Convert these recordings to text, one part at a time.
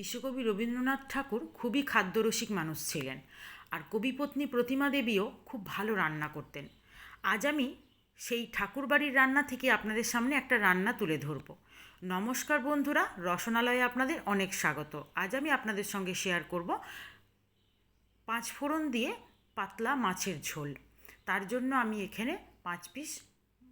বিশ্বকবি রবীন্দ্রনাথ ঠাকুর খুবই খাদ্যরসিক মানুষ ছিলেন। আর কবিপত্নী প্রতিমা দেবীও খুব ভালো রান্না করতেন। আজ আমি সেই ঠাকুরবাড়ির রান্না থেকে আপনাদের সামনে একটা রান্না তুলে ধরব। নমস্কার বন্ধুরা, রসনালয়ে আপনাদের অনেক স্বাগত। আজ আমি আপনাদের সঙ্গে শেয়ার করব পাঁচ ফোড়ন দিয়ে পাতলা মাছের ঝোল। তার জন্য আমি এখানে পাঁচ পিস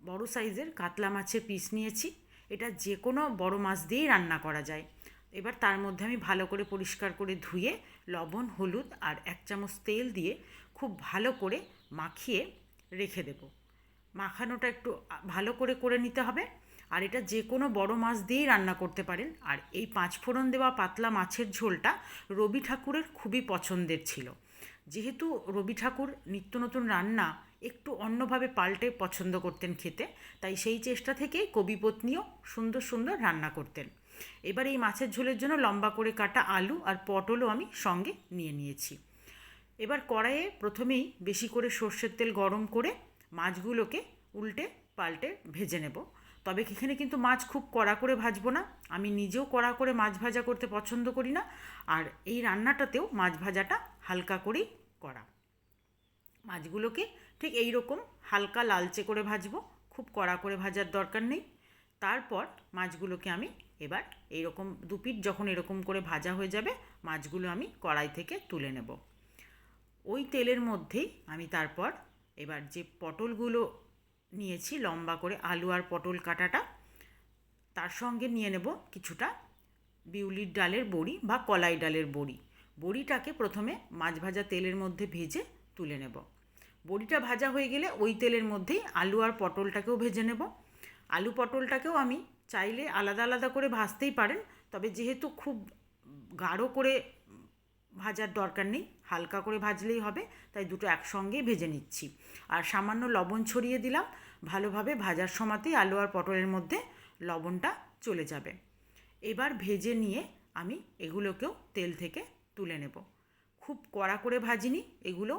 বড় সাইজের কাতলা মাছের পিস নিয়েছি। এটা যে কোনো বড় মাছ দিয়েই রান্না করা যায়। এবার তার মধ্যে আমি ভালো করে পরিষ্কার করে ধুয়ে লবণ, হলুদ আর এক চামচ তেল দিয়ে খুব ভালো করে মাখিয়ে রেখে দেব। মাখানোটা একটু ভালো করে করে নিতে হবে। আর এটা যে কোনো বড় মাছ দিয়েই রান্না করতে পারেন। আর এই পাঁচ ফোড়ন দেওয়া পাতলা মাছের ঝোলটা রবি ঠাকুরের খুবই পছন্দের ছিল। যেহেতু রবি ঠাকুর নিত্য নতুন রান্না একটু অন্যভাবে পাল্টে পছন্দ করতেন খেতে, তাই সেই চেষ্টা থেকেই কবিপত্নীও সুন্দর সুন্দর রান্না করতেন। এবার এই মাছের ঝোলের জন্য লম্বা করে কাটা আলু আর পটলও আমি সঙ্গে নিয়ে নিয়েছি। এবার কড়াইয়ে প্রথমেই বেশি করে সর্ষের তেল গরম করে মাছগুলোকে উল্টে পাল্টে ভেজে নেব। তবে এখানে কিন্তু মাছ খুব কড়া করে ভাজবো না। আমি নিজেও কড়া করে মাছ ভাজা করতে পছন্দ করি না। আর এই রান্নাটাতেও মাছ ভাজাটা হালকা করেই করা। মাছগুলোকে ঠিক এই রকম হালকা লালচে করে ভাজবো। খুব কড়া করে ভাজার দরকার নেই। তারপর মাছগুলোকে আমি এবার এইরকম দুপিট যখন এরকম করে ভাজা হয়ে যাবে, মাছগুলো আমি কড়াই থেকে তুলে নেব। ওই তেলের মধ্যেই আমি তারপর এবার যে পটলগুলো নিয়েছি, লম্বা করে আলু আর পটল কাটাটা, তার সঙ্গে নিয়ে নেব কিছুটা বিউলির ডালের বড়ি বা কলাই ডালের বড়ি। বড়িটাকে প্রথমে মাছ ভাজা তেলের মধ্যে ভেজে তুলে নেব। বড়িটা ভাজা হয়ে গেলে ওই তেলের মধ্যেই আলু আর পটলটাকেও ভেজে নেব। আলু পটলটাকেও আমি চাইলে আলাদা আলাদা করে ভাজতেই পারেন, তবে যেহেতু খুব গাঢ় করে ভাজার দরকার নেই, হালকা করে ভাজলেই হবে, তাই দুটো একসঙ্গেই ভেজে নিচ্ছি। আর সামান্য লবণ ছড়িয়ে দিলাম, ভালোভাবে ভাজার সময়তেই আলু আর পটলের মধ্যে লবণটা চলে যাবে। এবার ভেজে নিয়ে আমি এগুলোকেও তেল থেকে তুলে নেব। খুব কড়া করে ভাজিনি এগুলো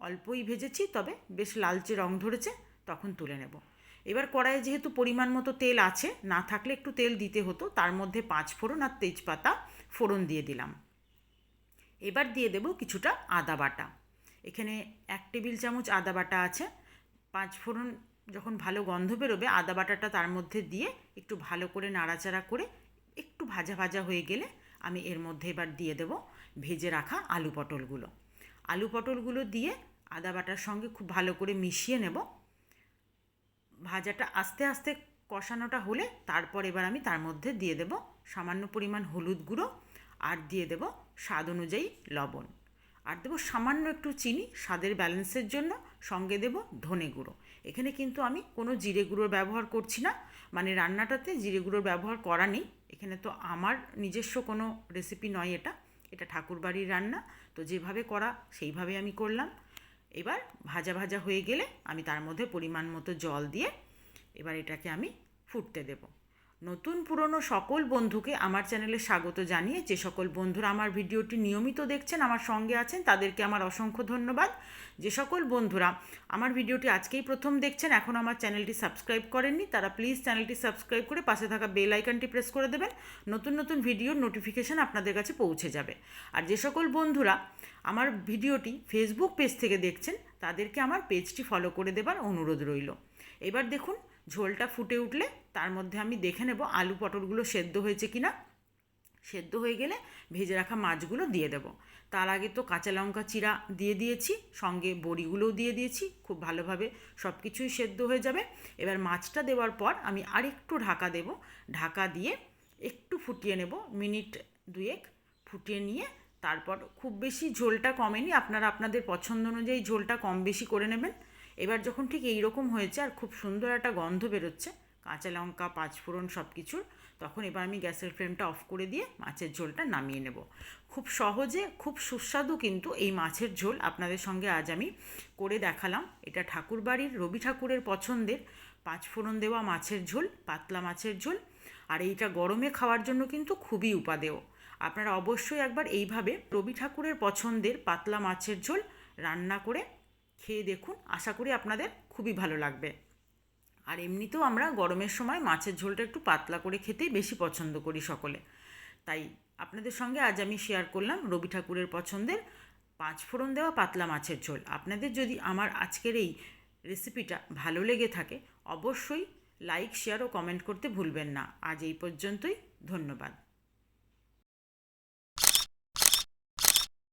অল্পই ভেজেছি, তবে বেশ লালচে রং ধরেছে, তখন তুলে নেব। এবার কড়াইয়ে যেহেতু পরিমাণ মতো তেল আছে, না থাকলে একটু তেল দিতে হতো, তার মধ্যে পাঁচ ফোড়ন আর তেজপাতা ফোড়ন দিয়ে দিলাম। এবার দিয়ে দেব কিছুটা আদা বাটা। এখানে এক টেবিল চামচ আদা বাটা আছে। পাঁচ ফোড়ন যখন ভালো গন্ধ বেরোবে, আদা বাটাটা তার মধ্যে দিয়ে একটু ভালো করে নাড়াচাড়া করে একটু ভাজা ভাজা হয়ে গেলে আমি এর মধ্যে এবার দিয়ে দেব ভেজে রাখা আলু পটলগুলো। আলু পটলগুলো দিয়ে আদা বাটার সঙ্গে খুব ভালো করে মিশিয়ে নেব। ভাজাটা আস্তে আস্তে কষানোটা হলে তারপর এবার আমি তার মধ্যে দিয়ে দেব সামান্য পরিমাণ হলুদ গুঁড়ো আর দিয়ে দেব স্বাদ অনুযায়ী লবণ। আর দেবো সামান্য একটু চিনি স্বাদের ব্যালেন্সের জন্য, সঙ্গে দেব ধনে গুঁড়ো। এখানে কিন্তু আমি কোনো জিরে গুঁড়োর ব্যবহার করছি না মানে রান্নাটাতে জিরে গুঁড়োর ব্যবহার করা নেই। এখানে তো আমার নিজস্ব কোনো রেসিপি নয় এটা এটা ঠাকুরবাড়ির রান্না, তো যেভাবে করা সেইভাবে আমি করলাম। এবার ভাজা ভাজা হয়ে গেলে আমি তার মধ্যে পরিমাণ মতো জল দিয়ে এবার এটাকে আমি ফুটতে দেব। নতুন পুরনো সকল বন্ধুকে আমার চ্যানেলে স্বাগত জানিয়ে যে সকল বন্ধুরা আমার ভিডিওটি নিয়মিত দেখছেন, আমার সঙ্গে আছেন, তাদেরকে আমার অসংখ্য ধন্যবাদ। যে সকল বন্ধুরা আমার ভিডিওটি আজকেই প্রথম দেখছেন, এখন আমার চ্যানেলটি সাবস্ক্রাইব করেননি, তারা প্লিজ চ্যানেলটি সাবস্ক্রাইব করে পাশে থাকা বেল আইকনটি প্রেস করে দেবেন, নতুন নতুন ভিডিওর নোটিফিকেশান আপনাদের কাছে পৌঁছে যাবে। আর যে সকল বন্ধুরা আমার ভিডিওটি ফেসবুক পেজ থেকে দেখছেন, তাদেরকে আমার পেজটি ফলো করে দেবার অনুরোধ রইল। এবার দেখুন, ঝোলটা ফুটে উঠলে তার মধ্যে আমি দেখে নেব আলু পটলগুলো সেদ্ধ হয়েছে কি না সেদ্ধ হয়ে গেলে ভেজে রাখা মাছগুলো দিয়ে দেব। তার আগে তো কাঁচা লঙ্কা চিরা দিয়ে দিয়েছি, সঙ্গে বড়িগুলোও দিয়ে দিয়েছি, খুব ভালোভাবে সব কিছুই সেদ্ধ হয়ে যাবে। এবার মাছটা দেওয়ার পর আমি আরেকটু ঢাকা দেব। ঢাকা দিয়ে একটু ফুটিয়ে নেব, মিনিট দুয়েক ফুটিয়ে নিয়ে তারপর খুব বেশি ঝোলটা কমেনি, আপনারা আপনাদের পছন্দ অনুযায়ী ঝোলটা কম বেশি করে নেবেন। এবার যখন ঠিক এই রকম হয়েছে আর খুব সুন্দর একটা গন্ধ বেরোচ্ছে কাঁচা লঙ্কা, পাঁচফোড়ন সব কিছুর তখন এবার আমি গ্যাসের ফ্লেমটা অফ করে দিয়ে মাছের ঝোলটা নামিয়ে নেব। খুব সহজে, খুব সুস্বাদু কিন্তু এই মাছের ঝোল আপনাদের সঙ্গে আজ আমি করে দেখালাম। এটা ঠাকুরবাড়ির রবি ঠাকুরের পছন্দের পাঁচফোড়ন দেওয়া মাছের ঝোল, পাতলা মাছের ঝোল, আর এইটা গরমে খাওয়ার জন্য কিন্তু খুবই উপাদেয়। আপনারা অবশ্যই একবার এইভাবে রবি ঠাকুরের পছন্দের পাতলা মাছের ঝোল রান্না করে খেয়ে দেখুন। আশা করি আপনাদের খুবই ভালো লাগবে। আর এমনিতেও আমরা গরমের সময় মাছের ঝোলটা একটু পাতলা করে খেতেই বেশি পছন্দ করি সকলে। তাই আপনাদের সঙ্গে আজ আমি শেয়ার করলাম রবি ঠাকুরের পছন্দের পাঁচ ফোড়ন দেওয়া পাতলা মাছের ঝোল। আপনাদের যদি আমার আজকের এই রেসিপিটা ভালো লেগে থাকে, অবশ্যই লাইক শেয়ার ও কমেন্ট করতে ভুলবেন না। আজ এই পর্যন্তই, ধন্যবাদ।